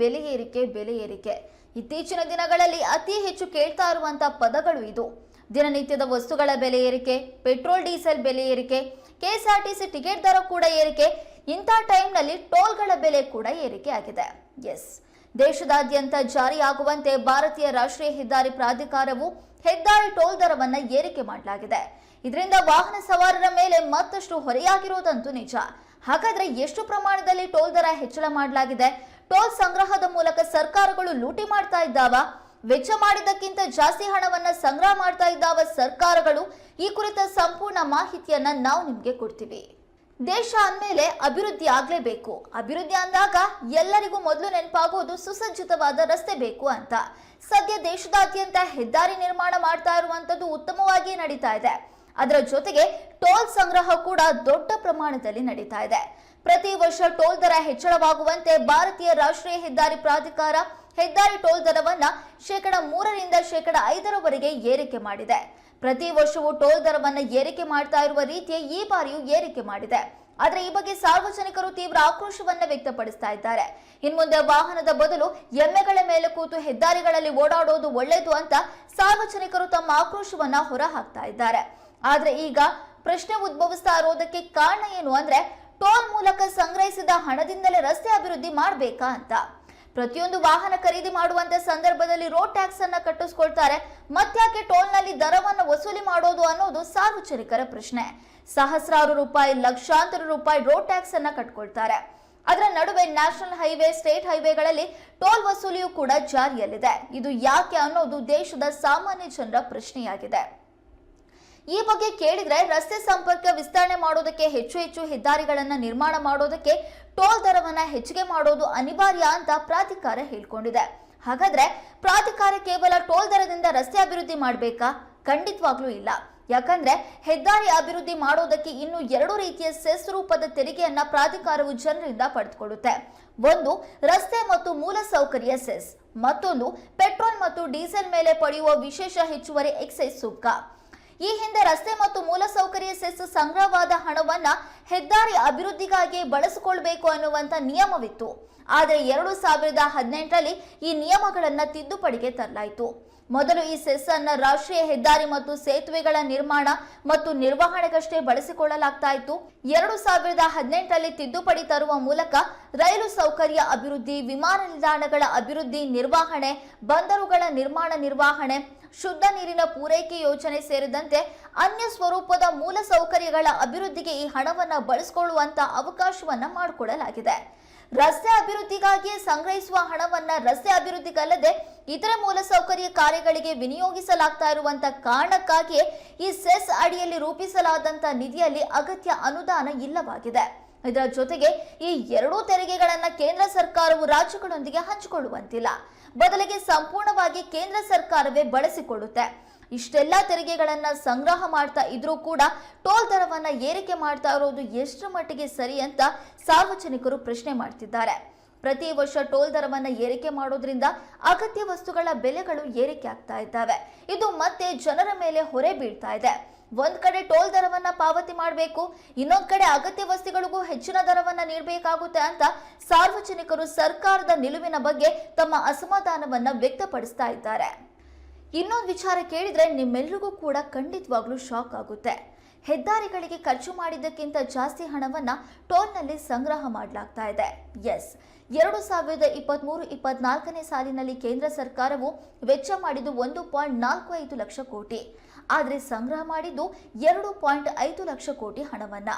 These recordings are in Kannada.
ಬೆಲೆ ಏರಿಕೆ ಬೆಲೆ ಏರಿಕೆ. ಇತ್ತೀಚಿನ ದಿನಗಳಲ್ಲಿ ಅತಿ ಹೆಚ್ಚು ಕೇಳ್ತಾ ಇರುವಂತಹ ಪದಗಳು ಇದು. ದಿನನಿತ್ಯದ ವಸ್ತುಗಳ ಬೆಲೆ ಏರಿಕೆ, ಪೆಟ್ರೋಲ್, ಡೀಸೆಲ್ ಬೆಲೆ ಏರಿಕೆ, ಕೆಎಸ್ಆರ್ಟಿಸಿ ಟಿಕೆಟ್ ದರ ಕೂಡ ಏರಿಕೆ, ಇಂಥ ಟೈಮ್ನಲ್ಲಿ ಟೋಲ್ಗಳ ಬೆಲೆ ಕೂಡ ಏರಿಕೆ ಆಗಿದೆ ಎಸ್. ದೇಶದಾದ್ಯಂತ ಜಾರಿಯಾಗುವಂತೆ ಭಾರತೀಯ ರಾಷ್ಟ್ರೀಯ ಹೆದ್ದಾರಿ ಪ್ರಾಧಿಕಾರವು ಹೆದ್ದಾರಿ ಟೋಲ್ ದರವನ್ನು ಏರಿಕೆ ಮಾಡಲಾಗಿದೆ. ಇದರಿಂದ ವಾಹನ ಸವಾರರ ಮೇಲೆ ಮತ್ತಷ್ಟು ಹೊರೆಯಾಗಿರುವುದಂತೂ ನಿಜ. ಹಾಗಾದ್ರೆ ಎಷ್ಟು ಪ್ರಮಾಣದಲ್ಲಿ ಟೋಲ್ ದರ ಹೆಚ್ಚಳ ಮಾಡಲಾಗಿದೆ? ಟೋಲ್ ಸಂಗ್ರಹದ ಮೂಲಕ ಸರ್ಕಾರಗಳು ಲೂಟಿ ಮಾಡ್ತಾ ಇದ್ದಾವ, ವೆಚ್ಚ ಮಾಡಿದ್ದಕ್ಕಿಂತ ಜಾಸ್ತಿ ಹಣವನ್ನ ಸಂಗ್ರಹ ಮಾಡ್ತಾ ಇದ್ದಾವ ಸರ್ಕಾರಗಳು, ಈ ಕುರಿತ ಸಂಪೂರ್ಣ ಮಾಹಿತಿಯನ್ನ ನಾವು ನಿಮ್ಗೆ ಕೊಡ್ತೀವಿ. ದೇಶ ಅಂದಮೇಲೆ ಅಭಿವೃದ್ಧಿ ಆಗ್ಲೇಬೇಕು. ಅಭಿವೃದ್ಧಿ ಅಂದಾಗ ಎಲ್ಲರಿಗೂ ಮೊದಲು ನೆನಪಾಗುವುದು ಸುಸಜ್ಜಿತವಾದ ರಸ್ತೆ ಬೇಕು ಅಂತ. ಸದ್ಯ ದೇಶದಾದ್ಯಂತ ಹೆದ್ದಾರಿ ನಿರ್ಮಾಣ ಮಾಡ್ತಾ ಇರುವಂತದ್ದು ಉತ್ತಮವಾಗಿ ನಡೀತಾ ಇದೆ. ಅದರ ಜೊತೆಗೆ ಟೋಲ್ ಸಂಗ್ರಹ ಕೂಡ ದೊಡ್ಡ ಪ್ರಮಾಣದಲ್ಲಿ ನಡೀತಾ ಇದೆ. ಪ್ರತಿ ವರ್ಷ ಟೋಲ್ ದರ ಹೆಚ್ಚಳವಾಗುವಂತೆ ಭಾರತೀಯ ರಾಷ್ಟ್ರೀಯ ಹೆದ್ದಾರಿ ಪ್ರಾಧಿಕಾರ ಹೆದ್ದಾರಿ ಟೋಲ್ ದರವನ್ನ ಶೇಕಡ ಮೂರರಿಂದ ಶೇಕಡ ಐದರವರೆಗೆ ಏರಿಕೆ ಮಾಡಿದೆ. ಪ್ರತಿ ವರ್ಷವೂ ಟೋಲ್ ದರವನ್ನು ಏರಿಕೆ ಮಾಡ್ತಾ ಇರುವ ರೀತಿಯ ಈ ಬಾರಿಯೂ ಏರಿಕೆ ಮಾಡಿದೆ. ಆದರೆ ಈ ಬಗ್ಗೆ ಸಾರ್ವಜನಿಕರು ತೀವ್ರ ಆಕ್ರೋಶವನ್ನ ವ್ಯಕ್ತಪಡಿಸ್ತಾ ಇದ್ದಾರೆ. ಇನ್ಮುಂದೆ ವಾಹನದ ಬದಲು ಎಮ್ಮೆಗಳ ಮೇಲೆ ಕೂತು ಹೆದ್ದಾರಿಗಳಲ್ಲಿ ಓಡಾಡೋದು ಒಳ್ಳೆಯದು ಅಂತ ಸಾರ್ವಜನಿಕರು ತಮ್ಮ ಆಕ್ರೋಶವನ್ನ ಹೊರಹಾಕ್ತಾ ಇದ್ದಾರೆ. ಆದರೆ ಈಗ ಪ್ರಶ್ನೆ ಉದ್ಭವಿಸ್ತಾ ಇರೋದಕ್ಕೆ ಕಾರಣ ಏನು ಅಂದ್ರೆ ಟೋಲ್ ಮೂಲಕ ಸಂಗ್ರಹಿಸಿದ ಹಣದಿಂದಲೇ ರಸ್ತೆ ಅಭಿವೃದ್ಧಿ ಮಾಡಬೇಕಾ ಅಂತ. ಪ್ರತಿಯೊಂದು ವಾಹನ ಖರೀದಿ ಮಾಡುವಂತ ಸಂದರ್ಭದಲ್ಲಿ ರೋಡ್ ಟ್ಯಾಕ್ಸ್ ಅನ್ನ ಕಟ್ಟಿಸ್ಕೊಳ್ತಾರೆ. ಟೋಲ್ನಲ್ಲಿ ದರವನ್ನು ವಸೂಲಿ ಮಾಡೋದು ಅನ್ನೋದು ಸಾರ್ವಜನಿಕರ ಪ್ರಶ್ನೆ. ಸಹಸ್ರಾರು ರೂಪಾಯಿ, ಲಕ್ಷಾಂತರ ರೂಪಾಯಿ ರೋಡ್ ಟ್ಯಾಕ್ಸ್ ಅನ್ನ ಕಟ್ಕೊಳ್ತಾರೆ. ಅದರ ನಡುವೆ ನ್ಯಾಷನಲ್ ಹೈವೇ, ಸ್ಟೇಟ್ ಹೈವೇಗಳಲ್ಲಿ ಟೋಲ್ ವಸೂಲಿಯೂ ಕೂಡ ಜಾರಿಯಲ್ಲಿದೆ. ಇದು ಯಾಕೆ ಅನ್ನೋದು ದೇಶದ ಸಾಮಾನ್ಯ ಜನರ ಪ್ರಶ್ನೆಯಾಗಿದೆ. ಈ ಬಗ್ಗೆ ಕೇಳಿದ್ರೆ ರಸ್ತೆ ಸಂಪರ್ಕ ವಿಸ್ತರಣೆ ಮಾಡೋದಕ್ಕೆ ಹೆಚ್ಚು ಹೆಚ್ಚು ಹೆದ್ದಾರಿಗಳನ್ನ ನಿರ್ಮಾಣ ಮಾಡೋದಕ್ಕೆ ಟೋಲ್ ದರವನ್ನ ಹೆಚ್ಚಿಗೆ ಮಾಡೋದು ಅನಿವಾರ್ಯ ಅಂತ ಪ್ರಾಧಿಕಾರ ಹೇಳ್ಕೊಂಡಿದೆ. ಹಾಗಾದ್ರೆ ಪ್ರಾಧಿಕಾರ ಕೇವಲ ಟೋಲ್ ದರದಿಂದ ರಸ್ತೆ ಅಭಿವೃದ್ಧಿ ಮಾಡಬೇಕಾ? ಖಂಡಿತವಾಗ್ಲೂ ಇಲ್ಲ. ಯಾಕಂದ್ರೆ ಹೆದ್ದಾರಿ ಅಭಿವೃದ್ಧಿ ಮಾಡೋದಕ್ಕೆ ಇನ್ನು ಎರಡು ರೀತಿಯ ಸೆಸ್ ರೂಪದ ತೆರಿಗೆಯನ್ನ ಪ್ರಾಧಿಕಾರವು ಜನರಿಂದ ಪಡೆದುಕೊಳ್ಳುತ್ತೆ. ಒಂದು, ರಸ್ತೆ ಮತ್ತು ಮೂಲಸೌಕರ್ಯ ಸೆಸ್. ಮತ್ತೊಂದು, ಪೆಟ್ರೋಲ್ ಮತ್ತು ಡೀಸೆಲ್ ಮೇಲೆ ಪಡೆಯುವ ವಿಶೇಷ ಹೆಚ್ಚುವರಿ ಎಕ್ಸೈಸ್ ಸುಂಕ. ಈ ಹಿಂದೆ ರಸ್ತೆ ಮತ್ತು ಮೂಲಸೌಕರ್ಯ ಸೆಸ್ ಸಂಗ್ರಹವಾದ ಹಣವನ್ನ ಹೆದ್ದಾರಿ ಅಭಿವೃದ್ಧಿಗಾಗಿ ಬಳಸಿಕೊಳ್ಬೇಕು ಅನ್ನುವಂತ ನಿಯಮವಿತ್ತು. ಆದರೆ ಎರಡು ಸಾವಿರದ ಹದಿನೆಂಟರಲ್ಲಿ ಈ ನಿಯಮಗಳನ್ನ ತಿದ್ದುಪಡಿಗೆ ತರಲಾಯಿತು. ಮೊದಲು ಈ ಸೆಸ್ ಅನ್ನ ರಾಷ್ಟ್ರೀಯ ಹೆದ್ದಾರಿ ಮತ್ತು ಸೇತುವೆಗಳ ನಿರ್ಮಾಣ ಮತ್ತು ನಿರ್ವಹಣೆಗಷ್ಟೇ ಬಳಸಿಕೊಳ್ಳಲಾಗ್ತಾ ಇತ್ತು ಎರಡು ಸಾವಿರದ ಹದಿನೆಂಟರಲ್ಲಿ ತಿದ್ದುಪಡಿ ತರುವ ಮೂಲಕ ರೈಲು ಸೌಕರ್ಯ ಅಭಿವೃದ್ಧಿ, ವಿಮಾನ ನಿಲ್ದಾಣಗಳ ಅಭಿವೃದ್ಧಿ, ನಿರ್ವಹಣೆ, ಬಂದರುಗಳ ನಿರ್ಮಾಣ ನಿರ್ವಹಣೆ ಶುದ್ಧ ನೀರಿನ ಪೂರೈಕೆ ಯೋಜನೆ ಸೇರಿದಂತೆ ಅನ್ಯ ಸ್ವರೂಪದ ಮೂಲ ಸೌಕರ್ಯಗಳ ಅಭಿವೃದ್ಧಿಗೆ ಈ ಹಣವನ್ನು ಬಳಸಿಕೊಳ್ಳುವಂತ ಅವಕಾಶವನ್ನ ಮಾಡಿಕೊಡಲಾಗಿದೆ. ರಸ್ತೆ ಅಭಿವೃದ್ಧಿಗಾಗಿಯೇ ಸಂಗ್ರಹಿಸುವ ಹಣವನ್ನ ರಸ್ತೆ ಅಭಿವೃದ್ಧಿಗಲ್ಲದೆ ಇತರ ಮೂಲಸೌಕರ್ಯ ಕಾರ್ಯಗಳಿಗೆ ವಿನಿಯೋಗಿಸಲಾಗ್ತಾ ಇರುವಂತ ಕಾರಣಕ್ಕಾಗಿಯೇ ಈ ಸೆಸ್ ಅಡಿಯಲ್ಲಿ ರೂಪಿಸಲಾದಂತ ನಿಧಿಯಲ್ಲಿ ಅಗತ್ಯ ಅನುದಾನ ಇಲ್ಲವಾಗಿದೆ. ಇದರ ಜೊತೆಗೆ ಈ ಎರಡೂ ತೆರಿಗೆಗಳನ್ನು ಕೇಂದ್ರ ಸರ್ಕಾರವು ರಾಜ್ಯಗಳೊಂದಿಗೆ ಹಂಚಿಕೊಳ್ಳುವಂತಿಲ್ಲ. ಬದಲಿಗೆ ಸಂಪೂರ್ಣವಾಗಿ ಕೇಂದ್ರ ಸರ್ಕಾರವೇ ಬಳಸಿಕೊಳ್ಳುತ್ತೆ. ಇಷ್ಟೆಲ್ಲ ತೆರಿಗೆಗಳನ್ನ ಸಂಗ್ರಹ ಮಾಡ್ತಾ ಇದ್ರೂ ಕೂಡ ಟೋಲ್ ದರವನ್ನ ಏರಿಕೆ ಮಾಡ್ತಾ ಇರೋದು ಎಷ್ಟರ ಮಟ್ಟಿಗೆ ಸರಿ ಅಂತ ಸಾರ್ವಜನಿಕರು ಪ್ರಶ್ನೆ ಮಾಡ್ತಿದ್ದಾರೆ. ಪ್ರತಿ ವರ್ಷ ಟೋಲ್ ದರವನ್ನ ಏರಿಕೆ ಮಾಡೋದ್ರಿಂದ ಅಗತ್ಯ ವಸ್ತುಗಳ ಬೆಲೆಗಳು ಏರಿಕೆ ಆಗ್ತಾ ಇದ್ದಾವೆ. ಇದು ಮತ್ತೆ ಜನರ ಮೇಲೆ ಹೊರೆ ಬೀಳ್ತಾ ಇದೆ. ಒಂದ್ ಕಡೆ ಟೋಲ್ ದರವನ್ನ ಪಾವತಿ ಮಾಡಬೇಕು, ಇನ್ನೊಂದ್ ಕಡೆ ಅಗತ್ಯ ವಸ್ತುಗಳಿಗೂ ಹೆಚ್ಚಿನ ದರವನ್ನ ನೀಡಬೇಕಾಗುತ್ತೆ ಅಂತ ಸಾರ್ವಜನಿಕರು ಸರ್ಕಾರದ ನಿಲುವಿನ ಬಗ್ಗೆ ತಮ್ಮ ಅಸಮಾಧಾನವನ್ನ ವ್ಯಕ್ತಪಡಿಸ್ತಾ ಇದ್ದಾರೆ. ಇನ್ನೊಂದು ವಿಚಾರ ಕೇಳಿದ್ರೆ ನಿಮ್ಮೆಲ್ಲರಿಗೂ ಕೂಡ ಖಂಡಿತವಾಗ್ಲೂ ಶಾಕ್ ಆಗುತ್ತೆ. ಹೆದ್ದಾರಿಗಳಿಗೆ ಖರ್ಚು ಮಾಡಿದ್ದಕ್ಕಿಂತ ಜಾಸ್ತಿ ಹಣವನ್ನ ಟೋಲ್ನಲ್ಲಿ ಸಂಗ್ರಹ ಮಾಡಲಾಗ್ತಾ ಇದೆ. ಎಸ್, ಎರಡು ಸಾವಿರದ ಇಪ್ಪತ್ತ್ಮೂರು ಇಪ್ಪತ್ನಾಲ್ಕನೇ ಸಾಲಿನಲ್ಲಿ ಕೇಂದ್ರ ಸರ್ಕಾರವು ವೆಚ್ಚ ಮಾಡಿದ್ದು ಒಂದು ಪಾಯಿಂಟ್ ನಾಲ್ಕು ಐದು ಲಕ್ಷ ಕೋಟಿ. ಆದರೆ ಸಂಗ್ರಹ ಮಾಡಿದ್ದು ಎರಡು ಪಾಯಿಂಟ್ ಐದು ಲಕ್ಷ ಕೋಟಿ ಹಣವನ್ನ.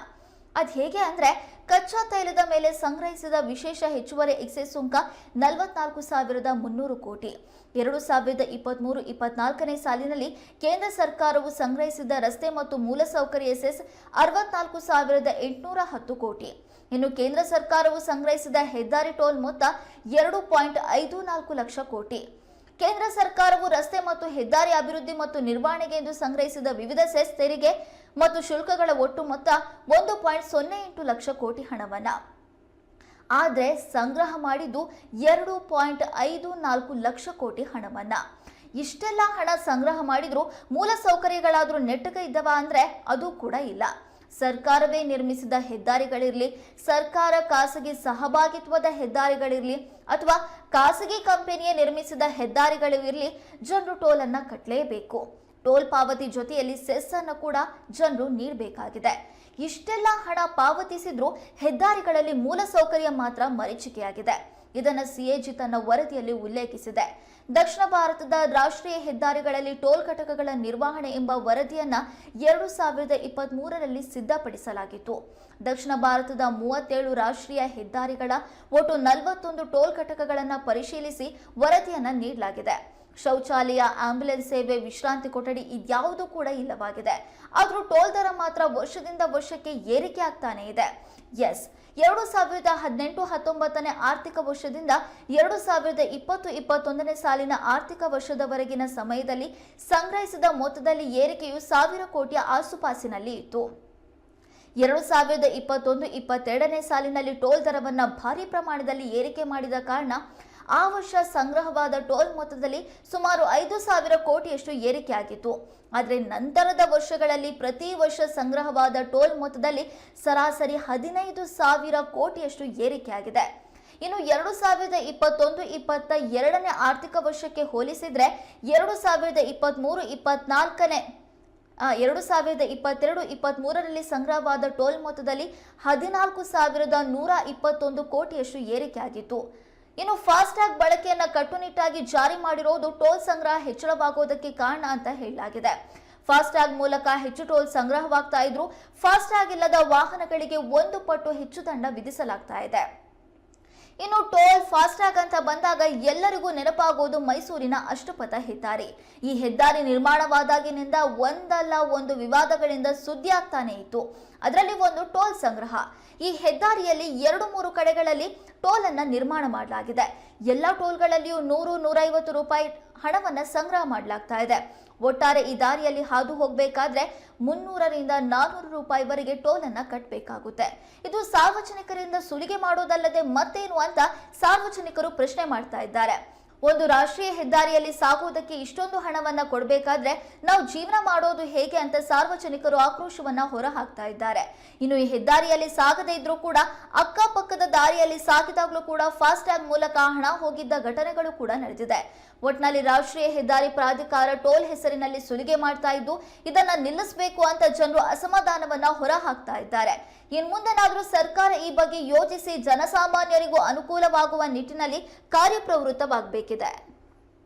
ಅದು ಹೇಗೆ ಅಂದರೆ ಕಚ್ಚಾ ತೈಲದ ಮೇಲೆ ಸಂಗ್ರಹಿಸಿದ ವಿಶೇಷ ಹೆಚ್ಚುವರಿ ಎಕ್ಸೈಸ್ ಸುಂಕ ನಲವತ್ನಾಲ್ಕು ಸಾವಿರದ ಮುನ್ನೂರು ಕೋಟಿ. ಎರಡು ಸಾವಿರದ ಇಪ್ಪತ್ತ್ಮೂರು ಇಪ್ಪತ್ನಾಲ್ಕನೇ ಸಾಲಿನಲ್ಲಿ ಕೇಂದ್ರ ಸರ್ಕಾರವು ಸಂಗ್ರಹಿಸಿದ ರಸ್ತೆ ಮತ್ತು ಮೂಲಸೌಕರ್ಯ ಎಸ್ಎಸ್ ಅರವತ್ನಾಲ್ಕು ಸಾವಿರದ ಎಂಟುನೂರ ಹತ್ತು ಕೋಟಿ. ಇನ್ನು ಕೇಂದ್ರ ಸರ್ಕಾರವು ಸಂಗ್ರಹಿಸಿದ ಹೆದ್ದಾರಿ ಟೋಲ್ ಮೊತ್ತ ಎರಡು ಪಾಯಿಂಟ್ ಐದು ನಾಲ್ಕು ಲಕ್ಷ ಕೋಟಿ. ಕೇಂದ್ರ ಸರ್ಕಾರವು ರಸ್ತೆ ಮತ್ತು ಹೆದ್ದಾರಿ ಅಭಿವೃದ್ಧಿ ಮತ್ತು ನಿರ್ವಹಣೆಗೆ ಎಂದು ಸಂಗ್ರಹಿಸಿದ ವಿವಿಧ ಸೆಸ್ ತೆರಿಗೆ ಮತ್ತು ಶುಲ್ಕಗಳ ಒಟ್ಟು ಮೊತ್ತ ಒಂದು ಪಾಯಿಂಟ್ ಸೊನ್ನೆ ಎಂಟು ಲಕ್ಷ ಕೋಟಿ ಹಣವನ್ನ. ಆದರೆ ಸಂಗ್ರಹ ಮಾಡಿದ್ದು ಎರಡು ಪಾಯಿಂಟ್ ಐದು ನಾಲ್ಕು ಲಕ್ಷ ಕೋಟಿ ಹಣವನ್ನ. ಇಷ್ಟೆಲ್ಲ ಹಣ ಸಂಗ್ರಹ ಮಾಡಿದ್ರು ಮೂಲ ಸೌಕರ್ಯಗಳಾದರೂ ನೆಟ್ಟಗೆ ಇದ್ದವ ಅಂದ್ರೆ ಅದು ಕೂಡ ಇಲ್ಲ. ಸರ್ಕಾರವೇ ನಿರ್ಮಿಸಿದ ಹೆದ್ದಾರಿಗಳಿರಲಿ, ಸರ್ಕಾರ ಖಾಸಗಿ ಸಹಭಾಗಿತ್ವದ ಹೆದ್ದಾರಿಗಳಿರಲಿ ಅಥವಾ ಖಾಸಗಿ ಕಂಪನಿಯೇ ನಿರ್ಮಿಸಿದ ಹೆದ್ದಾರಿಗಳಿರಲಿ ಜನರು ಟೋಲ್ ಅನ್ನ ಕಟ್ಟಲೇಬೇಕು ಟೋಲ್ ಪಾವತಿ ಜೊತೆಯಲ್ಲಿ ಸೆಸ್ ಅನ್ನು ಕೂಡ ಜನರು ನೀಡಬೇಕಾಗಿದೆ. ಇಷ್ಟೆಲ್ಲ ಹಣ ಪಾವತಿಸಿದ್ರೂ ಹೆದ್ದಾರಿಗಳಲ್ಲಿ ಮೂಲಸೌಕರ್ಯ ಮಾತ್ರ ಮರೀಚಿಕೆಯಾಗಿದೆ. ಇದನ್ನ ಸಿಎಜಿ ತನ್ನ ವರದಿಯಲ್ಲಿ ಉಲ್ಲೇಖಿಸಿದೆ. ದಕ್ಷಿಣ ಭಾರತದ ರಾಷ್ಟ್ರೀಯ ಹೆದ್ದಾರಿಗಳಲ್ಲಿ ಟೋಲ್ ಘಟಕಗಳ ನಿರ್ವಹಣೆ ಎಂಬ ವರದಿಯನ್ನ ಎರಡು ಸಾವಿರದ ಇಪ್ಪತ್ತ್ ಮೂರರಲ್ಲಿ ಸಿದ್ಧಪಡಿಸಲಾಗಿತ್ತು. ದಕ್ಷಿಣ ಭಾರತದ ಮೂವತ್ತೇಳು ರಾಷ್ಟ್ರೀಯ ಹೆದ್ದಾರಿಗಳ ಒಟ್ಟು ನಲವತ್ತೊಂದು ಟೋಲ್ ಘಟಕಗಳನ್ನು ಪರಿಶೀಲಿಸಿ ವರದಿಯನ್ನು ನೀಡಲಾಗಿದೆ. ಶೌಚಾಲಯ ಆಂಬ್ಯುಲೆನ್ಸ್ ಸೇವೆ, ವಿಶ್ರಾಂತಿ ಕೊಠಡಿ ಇದ್ಯಾವುದೂ ಕೂಡ ಇಲ್ಲವಾಗಿದೆ. ಆದರೂ ಟೋಲ್ ದರ ಮಾತ್ರ ವರ್ಷದಿಂದ ವರ್ಷಕ್ಕೆ ಏರಿಕೆ ಆಗ್ತಾನೆ ಇದೆ. ಎಸ್, ಎರಡು ಸಾವಿರದ ಹದಿನೆಂಟು ಹತ್ತೊಂಬತ್ತನೇ ಆರ್ಥಿಕ ವರ್ಷದಿಂದ ಎರಡು ಸಾವಿರದ ಇಪ್ಪತ್ತು ಇಪ್ಪತ್ತೊಂದನೇ ಸಾಲಿನ ಆರ್ಥಿಕ ವರ್ಷದವರೆಗಿನ ಸಮಯದಲ್ಲಿ ಸಂಗ್ರಹಿಸಿದ ಮೊತ್ತದಲ್ಲಿ ಏರಿಕೆಯು ಸಾವಿರ ಕೋಟಿಯ ಆಸುಪಾಸಿನಲ್ಲಿ ಇತ್ತು. ಎರಡು ಸಾವಿರದ ಇಪ್ಪತ್ತೊಂದು ಇಪ್ಪತ್ತೆರಡನೇ ಸಾಲಿನಲ್ಲಿ ಟೋಲ್ ದರವನ್ನು ಭಾರಿ ಪ್ರಮಾಣದಲ್ಲಿ ಏರಿಕೆ ಮಾಡಿದ ಕಾರಣ ಆ ವರ್ಷ ಸಂಗ್ರಹವಾದ ಟೋಲ್ ಮೊತ್ತದಲ್ಲಿ ಸುಮಾರು ಐದು ಸಾವಿರ ಕೋಟಿಯಷ್ಟು ಏರಿಕೆಯಾಗಿತ್ತು. ಆದರೆ ನಂತರದ ವರ್ಷಗಳಲ್ಲಿ ಪ್ರತಿ ವರ್ಷ ಸಂಗ್ರಹವಾದ ಟೋಲ್ ಮೊತ್ತದಲ್ಲಿ ಸರಾಸರಿ ಹದಿನೈದು ಸಾವಿರ ಕೋಟಿಯಷ್ಟು ಏರಿಕೆಯಾಗಿದೆ. ಇನ್ನು ಎರಡು ಸಾವಿರದ ಇಪ್ಪತ್ತೊಂದು ಇಪ್ಪತ್ತ ಎರಡನೇ ಆರ್ಥಿಕ ವರ್ಷಕ್ಕೆ ಹೋಲಿಸಿದರೆ ಎರಡು ಸಾವಿರದ ಇಪ್ಪತ್ತ್ಮೂರು ಇಪ್ಪತ್ನಾಲ್ಕನೇ ಎರಡು ಸಾವಿರದ ಇಪ್ಪತ್ತೆರಡು ಇಪ್ಪತ್ತ್ಮೂರರಲ್ಲಿ ಸಂಗ್ರಹವಾದ ಟೋಲ್ ಮೊತ್ತದಲ್ಲಿ ಹದಿನಾಲ್ಕು ಸಾವಿರದ ನೂರ ಇಪ್ಪತ್ತೊಂದು ಕೋಟಿಯಷ್ಟು ಏರಿಕೆಯಾಗಿತ್ತು. ಇನ್ನು ಫಾಸ್ಟ್ಯಾಗ್ ಬಳಕೆಯನ್ನ ಕಟ್ಟುನಿಟ್ಟಾಗಿ ಜಾರಿ ಮಾಡಿರೋದು ಟೋಲ್ ಸಂಗ್ರಹ ಹೆಚ್ಚಳವಾಗೋದಕ್ಕೆ ಕಾರಣ ಅಂತ ಹೇಳಲಾಗಿದೆ. ಫಾಸ್ಟ್ಯಾಗ್ ಮೂಲಕ ಹೆಚ್ಚು ಟೋಲ್ ಸಂಗ್ರಹವಾಗ್ತಾ ಇದ್ರು ಫಾಸ್ಟ್ಯಾಗ್ ಇಲ್ಲದ ವಾಹನಗಳಿಗೆ ಒಂದು ಪಟ್ಟು ಹೆಚ್ಚು ದಂಡ ವಿಧಿಸಲಾಗ್ತಾ ಇದೆ. ಇನ್ನು ಟೋಲ್ ಫಾಸ್ಟ್ಯಾಗ್ ಅಂತ ಬಂದಾಗ ಎಲ್ಲರಿಗೂ ನೆನಪಾಗೋದು ಮೈಸೂರಿನ ಅಷ್ಟಪಥ ಹೆದ್ದಾರಿ. ಈ ಹೆದ್ದಾರಿ ನಿರ್ಮಾಣವಾದಾಗಿನಿಂದ ಒಂದಲ್ಲ ಒಂದು ವಿವಾದಗಳಿಂದ ಸುದ್ದಿಯಾಗ್ತಾನೆ ಇತ್ತು. ಅದರಲ್ಲಿ ಒಂದು ಟೋಲ್ ಸಂಗ್ರಹ. ಈ ಹೆದ್ದಾರಿಯಲ್ಲಿ ಎರಡು ಮೂರು ಕಡೆಗಳಲ್ಲಿ ಟೋಲ್ ಅನ್ನ ನಿರ್ಮಾಣ ಮಾಡಲಾಗಿದೆ. ಎಲ್ಲ ಟೋಲ್ಗಳಲ್ಲಿಯೂ ನೂರು ನೂರೈವತ್ತು ರೂಪಾಯಿ ಹಣವನ್ನು ಸಂಗ್ರಹ ಮಾಡಲಾಗ್ತಾ ಇದೆ. ಒಟ್ಟಾರೆ ಈ ದಾರಿಯಲ್ಲಿ ಹಾದು ಹೋಗಬೇಕಾದ್ರೆ ಮುನ್ನೂರರಿಂದ ನಾನ್ನೂರು ರೂಪಾಯಿವರೆಗೆ ಟೋಲ್ ಅನ್ನ ಕಟ್ಟಬೇಕಾಗುತ್ತೆ ಇದು ಸಾರ್ವಜನಿಕರಿಂದ ಸುಲಿಗೆ ಮಾಡೋದಲ್ಲದೆ ಮತ್ತೇನು ಅಂತ ಸಾರ್ವಜನಿಕರು ಪ್ರಶ್ನೆ ಮಾಡ್ತಾ ಇದ್ದಾರೆ. ಒಂದು ರಾಷ್ಟ್ರೀಯ ಹೆದ್ದಾರಿಯಲ್ಲಿ ಸಾಗುವುದಕ್ಕೆ ಇಷ್ಟೊಂದು ಹಣವನ್ನ ಕೊಡಬೇಕಾದ್ರೆ ನಾವು ಜೀವನ ಮಾಡೋದು ಹೇಗೆ ಅಂತ ಸಾರ್ವಜನಿಕರು ಆಕ್ರೋಶವನ್ನ ಹೊರ ಹಾಕ್ತಾ ಇದ್ದಾರೆ. ಇನ್ನು ಈ ಹೆದ್ದಾರಿಯಲ್ಲಿ ಸಾಗದೇ ಇದ್ರೂ ಕೂಡ ಅಕ್ಕಪಕ್ಕದ ದಾರಿಯಲ್ಲಿ ಸಾಗಿದಾಗಲೂ ಕೂಡ ಫಾಸ್ಟ್ ಟ್ಯಾಗ್ ಮೂಲಕ ಹಣ ಹೋಗಿದ್ದ ಘಟನೆಗಳು ಕೂಡ ನಡೆದಿದೆ. ಒಟ್ನಲ್ಲಿ ರಾಷ್ಟ್ರೀಯ ಹೆದ್ದಾರಿ ಪ್ರಾಧಿಕಾರ ಟೋಲ್ ಹೆಸರಿನಲ್ಲಿ ಸುಲಿಗೆ ಮಾಡ್ತಾ ಇದ್ದು, ಇದನ್ನ ನಿಲ್ಲಿಸಬೇಕು ಅಂತ ಜನರು ಅಸಮಾಧಾನವನ್ನ ಹೊರ ಹಾಕ್ತಾ ಇದ್ದಾರೆ. ಇನ್ ಮುಂದೆನಾದ್ರೂ ಸರ್ಕಾರ ಈ ಬಗ್ಗೆ ಯೋಚಿಸಿ ಜನಸಾಮಾನ್ಯರಿಗೂ ಅನುಕೂಲವಾಗುವ ನಿಟ್ಟಿನಲ್ಲಿ ಕಾರ್ಯಪ್ರವೃತ್ತವಾಗಬೇಕಿದೆ.